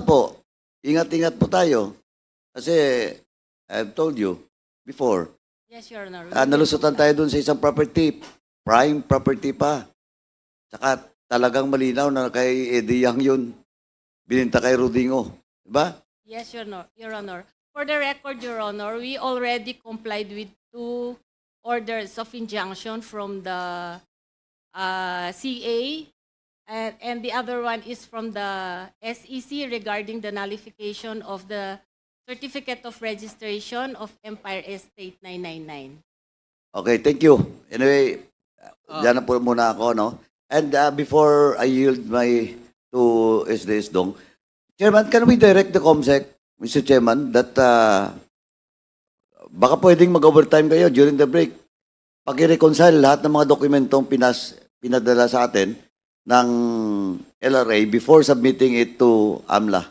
po, ingat-ingat po tayo. Kasi, I've told you before, Yes, Your Honor. ah, nalusutan tayo dun sa isang property, prime property pa. Saka talagang malinaw na kay Eddie Yang yun. Bininta kay Rudingo. Diba? Yes, Your Honor. Your Honor. For the record, Your Honor, we already complied with two orders of injunction from the uh, CA, and, and the other one is from the SEC regarding the nullification of the Certificate of Registration of Empire Estate 999. Okay, thank you. Anyway, Ah. dyan na po muna ako, no? And uh, before I yield my to SDS Dong, Chairman, can we direct the COMSEC, Mr. Chairman, that uh, baka pwedeng mag-overtime kayo during the break. Pag-reconcile lahat ng mga dokumentong pinas, pinadala sa atin ng LRA before submitting it to AMLA.